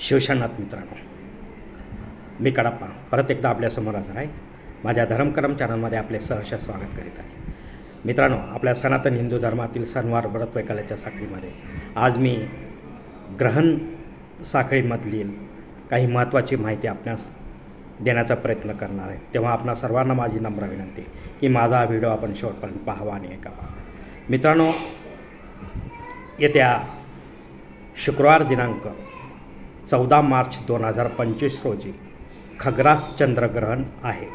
शिवशानाथ मित्रांनो. मी कडप्पा. परत एकदा आपल्यासमोर हजर आहे. माझ्या धर्मकरम चॅनलमध्ये आपले सहर्ष स्वागत करीत आहे. मित्रांनो आपल्या सनातन हिंदू धर्मातील सणवार व्रत वैकल्याच्या साखळीमध्ये आज मी ग्रहण साखळीमधील काही महत्त्वाची माहिती आपणास देण्याचा प्रयत्न करणार आहे. तेव्हा आपणा सर्वांना माझी नम्र विनंती की माझा हा व्हिडिओ आपण शेवटपर्यंत पाहावा आणि ऐकावा. मित्रांनो येत्या शुक्रवार दिनांक चौदा मार्च दोन हजार पंचवीस रोजी खग्रास चंद्रग्रहण आहे.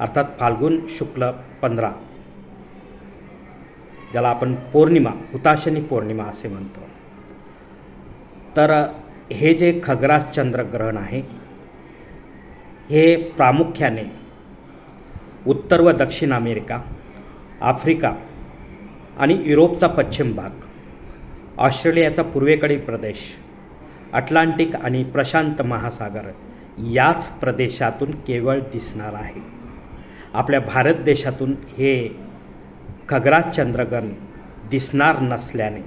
अर्थात फाल्गुन शुक्ल पंधरा. ज्याला आपण पौर्णिमा हुताशनी पौर्णिमा असे म्हणतो. तर हे जे खग्रास चंद्रग्रहण आहे हे प्रामुख्याने उत्तर व दक्षिण अमेरिका आफ्रिका आणि युरोपचा पश्चिम भाग ऑस्ट्रेलियाचा पूर्वेकडील प्रदेश अटलांटिक आणि प्रशांत महासागर याच प्रदेशातून केवळ दिसणार आहे. आपल्या भारत देशातून हे खग्रास चंद्रग्रहण दिसणार नसल्याने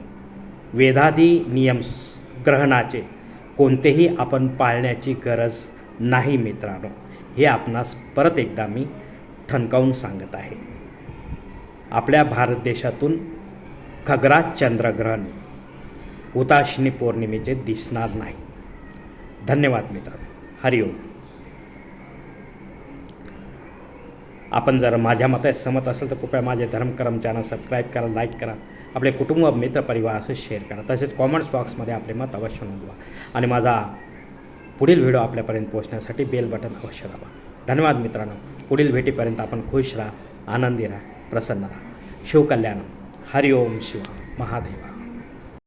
वेदादी नियम ग्रहणाचे कोणतेही आपण पाळण्याची गरज नाही मित्रांनो. हे आपणास परत एकदा मी ठणकावून सांगत आहे. आपल्या भारत देशातून खगराज चंद्रग्रहण उताशिनी पौर्णिमेचे दिसणार नाही. धन्यवाद मित्रांनो. हरिओम आपण जर माझ्या मते सहमत असेल तर कृपया माझे धर्मकरम चॅनल सबस्क्राईब करा लाईक करा. आपले कुटुंब मित्र परिवार शेअर करा. तसेच कॉमेंट्स बॉक्समध्ये आपले मत अवश्य नोंदवा. आणि माझा पुढील व्हिडिओ आपल्यापर्यंत पोहोचण्यासाठी बेल बटन अवश्य दाबा. धन्यवाद मित्रांनो. पुढील भेटीपर्यंत आपण खुश राहा आनंदी राहा प्रसन्न राहा. शिवकल्याण. हरिओम शिव महादेवा.